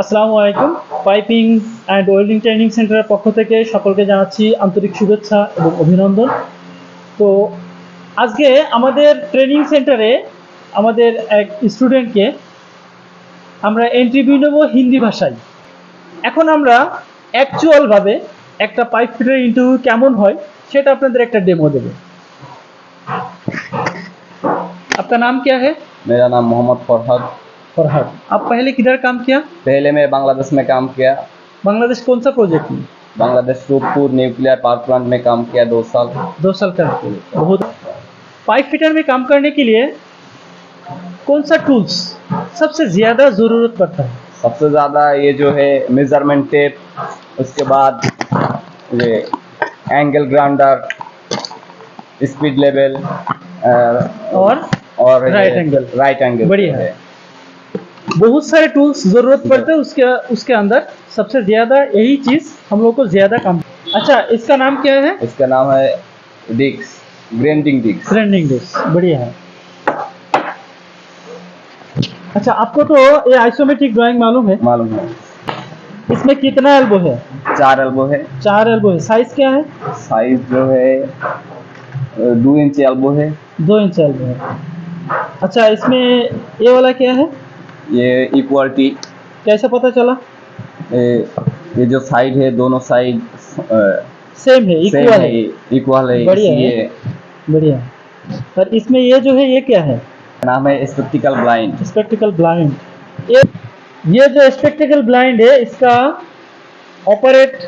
আসসালামু আলাইকুম piping and welding training সেন্টারের পক্ষ থেকে সকলকে জানাচ্ছি আন্তরিক শুভেচ্ছা এবং অভিনন্দন তো আজকে আমাদের ট্রেনিং সেন্টারে আমাদের এক স্টুডেন্টকে আমরা ইন্টারভিউ নেব হিন্দি ভাষায় এখন আমরা অ্যাকচুয়ালভাবে একটা পাইপ ফিটার ইন্টারভিউ কেমন হয় সেটা আপনাদের একটা ডেমো দেবো आपका नाम क्या है मेरा नाम मोहम्मद फरहद फरहद आप पहले किधर काम किया? पहले मैं बांग्लादेश में काम किया। बांग्लादेश कौन सा प्रोजेक्ट में? Bangladesh Rooppur nuclear power plant में काम किया दो साल। दो साल का बहुत पाइप फिटर में काम करने के लिए कौन सा टूल्स सबसे ज़्यादा ज़रूरत पड़ता है? सबसे ज़्यादा ये जो है मेज़रमेंट टेप उसके बाद ये एंगल ग्राउंडर स्पीड लेवल और और Right angle. राइट एंगल बढ़िया। है। बहुत सारे टूल्स ज़रूरत पड़ते हैं उसके उसके अंदर। सबसे ज़्यादा यही चीज़ हम लोग को ज़्यादा काम। अच्छा इसका नाम क्या है? इसका नाम है डिक्स ग्रेंडिंग डिक्स ट्रेंडिंग डिस्क बढ़िया है। अच्छा आपको तो ये आइसोमेट्रिक ड्राइंग मालूम है? मालूम है। इसमें कितना एल्बो है? चार एल्बो है। चार एल्बो है। साइज़ क्या है? साइज़ जो है दो इंच एल्बो है। दो इंच एल्बो है। अच्छा इसमें ये वाला क्या है? ये इक्वालिटी कैसे पता चला? ये ये जो साइड है दोनों साइड सेम है इक्वल है। इक्वल है बढ़िया है। बढ़िया और इसमें ये जो है ये क्या है? नाम है स्पेक्टिकल ब्लाइंड स्पेक्टिकल ब्लाइंड ये ये जो स्पेक्टिकल ब्लाइंड है इसका ऑपरेट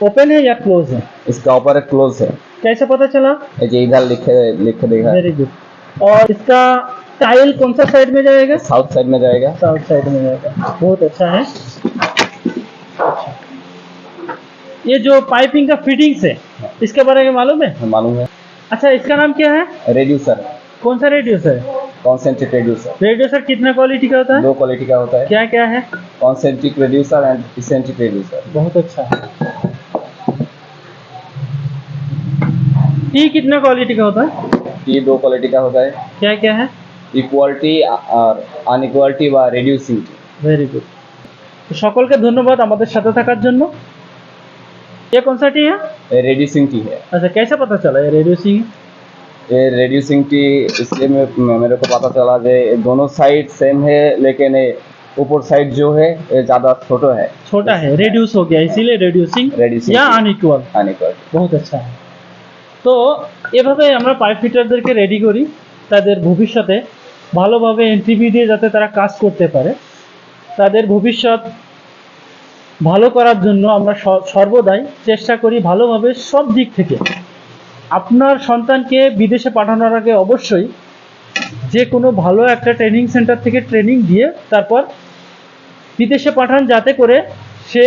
ओपन है या क्लोज है? इसका ऑपरेट क्लोज है। कैसे पता चला? ये इधर लिखे लिख देगा। वेरी गुड और इसका टाइल कौन सा साइड में जाएगा? साउथ साइड में जाएगा। साउथ साइड में जाएगा। बहुत अच्छा है। ये जो पाइपिंग का फिटिंग्स है इसके बारे में मालूम है? मालूम है। अच्छा इसका नाम क्या है? रेड्यूसर कौन सा रेड्यूसर कॉन्सेंट्रिक रेड्यूसर रेड्यूसर कितना क्वालिटी का होता है? दो क्वालिटी का होता है। क्या क्या है? Concentric reducer and eccentric reducer बहुत अच्छा है। टी कितना क्वालिटी का होता है? ये दो क्वालिटी का होता है। क्या क्या है? ইকুয়ালিটি আর আনইকুয়ালিটি বা রিডিউসিং ভেরি গুড সকলকে ধন্যবাদ আমাদের সাথে থাকার জন্য ये कौन सा टी है रेड्यूसिंग टी है अच्छा कैसे पता चला ये रेडियो सिंह ये रेड्यूसिंग टी इसलिए मैं मेरे को पता चला कि दोनों साइड सेम है लेकिन ये ऊपर साइड जो है ये ज़्यादा छोटा है छोटा है रेड्यूस हो गया इसीलिए रेड्यूसिंग Reducing या टी। अनइक्वल আনইকুয়াল বহুত আচ্ছা তো এভাবে আমরা পাইপ ফিটারদেরকে রেডি করি তাদের ভবিষ্যতে ভালোভাবে এনটিভি দিয়ে যাতে তারা কাজ করতে পারে, তাদের ভবিষ্যৎ ভালো করার জন্য আমরা সর্বদাই চেষ্টা করি ভালোভাবে সব দিক থেকে। আপনার সন্তানকে বিদেশে পাঠানোর আগে অবশ্যই যে কোনো ভালো একটা ট্রেনিং সেন্টার থেকে ট্রেনিং দিয়ে তারপর বিদেশে পাঠান যাতে করে সে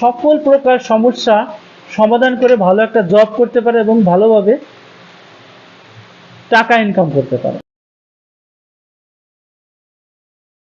সকল প্রকার সমস্যা সমাধান করে ভালো একটা জব করতে পারে এবং ভালোভাবে টাকা ইনকাম করতে পারে।